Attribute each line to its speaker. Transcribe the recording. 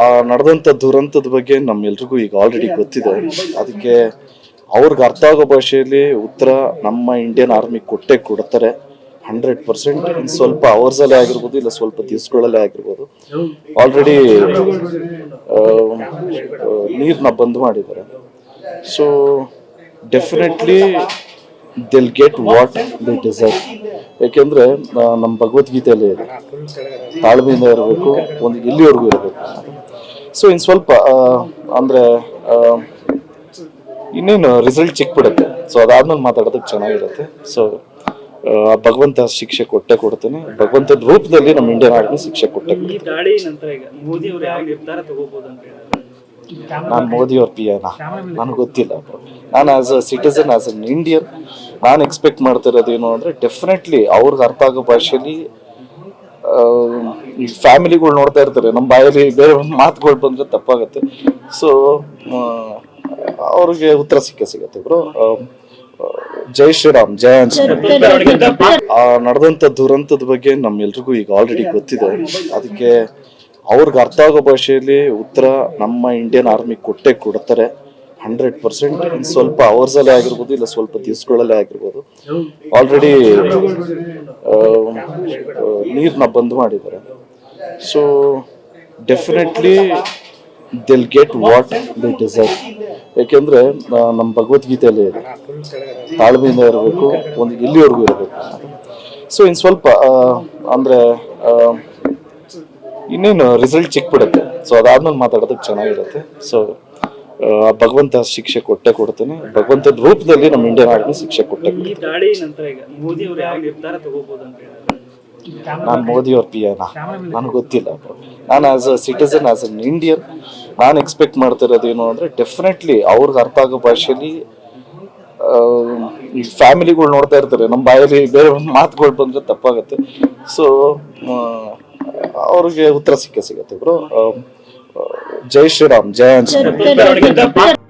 Speaker 1: ಆ ನಡೆದಂಥ ದುರಂತದ ಬಗ್ಗೆ ನಮ್ಮೆಲ್ರಿಗೂ ಈಗ ಆಲ್ರೆಡಿ ಗೊತ್ತಿದೆ. ಅದಕ್ಕೆ ಅವ್ರಿಗೆ ಅರ್ಥ ಆಗೋ ಭಾಷೆಯಲ್ಲಿ ಉತ್ತರ ನಮ್ಮ ಇಂಡಿಯನ್ ಆರ್ಮಿ ಕೊಟ್ಟೆ ಕೊಡ್ತಾರೆ. ಹಂಡ್ರೆಡ್ ಪರ್ಸೆಂಟ್ ಸ್ವಲ್ಪ ಅವರ್ಸಲ್ಲೇ ಆಗಿರ್ಬೋದು, ಇಲ್ಲ ಸ್ವಲ್ಪ ದಿವಸಗಳಲ್ಲೇ ಆಗಿರ್ಬೋದು. ಆಲ್ರೆಡಿ ನೀರನ್ನ ಬಂದ್ ಮಾಡಿದ್ದಾರೆ. So definitely they'll get what the desire ಯಾಕೆಂದ್ರೆ ನಮ್ಮ ಭಗವದ್ಗೀತೆಯಲ್ಲಿ ತಾಳ್ಮೆಯಿಂದ ಇರಬೇಕು, ಒಂದು ಇಲ್ಲಿವರೆಗೂ ಇರಬೇಕು. ಸೊ ಇನ್ನು ಸ್ವಲ್ಪ ಅಂದರೆ ಇನ್ನೇನು ರಿಸಲ್ಟ್ ಚಿಕ್ಬಿಡುತ್ತೆ ಸೊ ಅದಾದ್ಮೇಲೆ ಮಾತಾಡೋದಕ್ಕೆ ಚೆನ್ನಾಗಿರುತ್ತೆ. ಸೊ ಭಗವಂತ ಶಿಕ್ಷೆ ಕೊಟ್ಟೆ ಕೊಡ್ತೀನಿ. ಭಗವಂತದ ರೂಪದಲ್ಲಿ ನಮ್ಮ ಇಂಡಿಯನ್ ಆರ್ಮಿ ಶಿಕ್ಷೆ ಕೊಟ್ಟೆ ನಾನು ಮೋದಿ ಅವ್ರ ಪಿ ಎನ ನನಗೆ ಗೊತ್ತಿಲ್ಲ. ನಾನು as a citizen as an Indian ನಾನು ಎಕ್ಸ್ಪೆಕ್ಟ್ ಮಾಡ್ತಿರೋದು ಏನು ಅಂದರೆ ಡೆಫಿನೆಟ್ಲಿ ಅವ್ರಿಗೆ ಅರ್ಥ ಆಗೋ ಭಾಷೆಯಲ್ಲಿ ಈ ಫ್ಯಾಮಿಲಿಗಳು ನೋಡ್ತಾ ಇರ್ತಾರೆ ನಮ್ಮ ಬಾಯಲ್ಲಿ ಬೇರೆ ಒಂದು ಮಾತುಗಳು ಬಂದರೆ ತಪ್ಪಾಗುತ್ತೆ. ಸೊ ಅವ್ರಿಗೆ ಉತ್ತರ ಸಿಕ್ಕೇ ಸಿಗತ್ತೆ ಬ್ರೋ ಜೈ ಶ್ರೀರಾಮ್ ಜಯ ಆ ನಡೆದಂಥ ದುರಂತದ ಬಗ್ಗೆ ನಮ್ಮೆಲ್ರಿಗೂ ಈಗ ಆಲ್ರೆಡಿ ಗೊತ್ತಿದೆ. ಅದಕ್ಕೆ ಅವ್ರಿಗೆ ಅರ್ಥ ಆಗೋ ಭಾಷೆಯಲ್ಲಿ ಉತ್ತರ ನಮ್ಮ ಇಂಡಿಯನ್ ಆರ್ಮಿ ಕೊಟ್ಟೆ ಕೊಡ್ತಾರೆ. ಹಂಡ್ರೆಡ್ ಪರ್ಸೆಂಟ್ ಸ್ವಲ್ಪ ಅವರ್ಸಲ್ಲೇ ಆಗಿರ್ಬೋದು ಇಲ್ಲ ಸ್ವಲ್ಪ ದಿವಸಗಳಲ್ಲೇ ಆಗಿರ್ಬೋದು. ಆಲ್ರೆಡಿ ನೀರನ್ನ ಬಂದ್ ಮಾಡಿದ್ದಾರೆ. So definitely they'll get what the desire ಯಾಕೆಂದ್ರೆ ನಮ್ಮ ಭಗವದ್ಗೀತೆಯಲ್ಲೇ ಇದೆ. ತಾಳ್ಮೆಯಿಂದ ಇರಬೇಕು, ಒಂದು ಇಲ್ಲಿವರೆಗೂ ಇರಬೇಕು. ಸೊ ಇನ್ನು ಸ್ವಲ್ಪ ಅಂದ್ರೆ ಇನ್ನೇನು ರಿಸಲ್ಟ್ ಚಿಕ್ಬಿಡುತ್ತೆ ಸೊ ಅದಾದ್ಮೇಲೆ ಮಾತಾಡೋದಕ್ಕೆ ಚೆನ್ನಾಗಿರುತ್ತೆ. ಸೊ ಭಗವಂತ ಶಿಕ್ಷೆ ಕೊಟ್ಟೆ ಕೊಡ್ತಾನೆ. ಭಗವಂತನ ರೂಪದಲ್ಲಿ ನಮ್ಮ ಇಂಡಿಯನ್ ಆರ್ಮಿ ಶಿಕ್ಷೆ ಕೊಟ್ಟೆ ನಾನು ಮೋದಿ ಅವ್ರ ಪಿ ಎನ ನನಗೆ ಗೊತ್ತಿಲ್ಲ ನಾನು as a citizen as an Indian ನಾನು ಎಕ್ಸ್ಪೆಕ್ಟ್ ಮಾಡ್ತಿರೋದು ಏನು ಅಂದರೆ ಡೆಫಿನೆಟ್ಲಿ ಅವ್ರಿಗೆ ಅರ್ಥ ಆಗೋ ಭಾಷೆಯಲ್ಲಿ ಈ ಫ್ಯಾಮಿಲಿಗಳು ನೋಡ್ತಾ ಇರ್ತಾರೆ. ನಮ್ಮ ಬಾಯಲ್ಲಿ ಬೇರೆ ಮಾತುಗಳು ಬಂದರೆ ತಪ್ಪಾಗುತ್ತೆ. ಸೊ ಅವ್ರಿಗೆ ಉತ್ತರ ಸಿಕ್ಕೇ ಸಿಗತ್ತೆ ಬ್ರೋ ಜೈ ಶ್ರೀರಾಮ್ ಜೈ ಆಂಜನೇಯ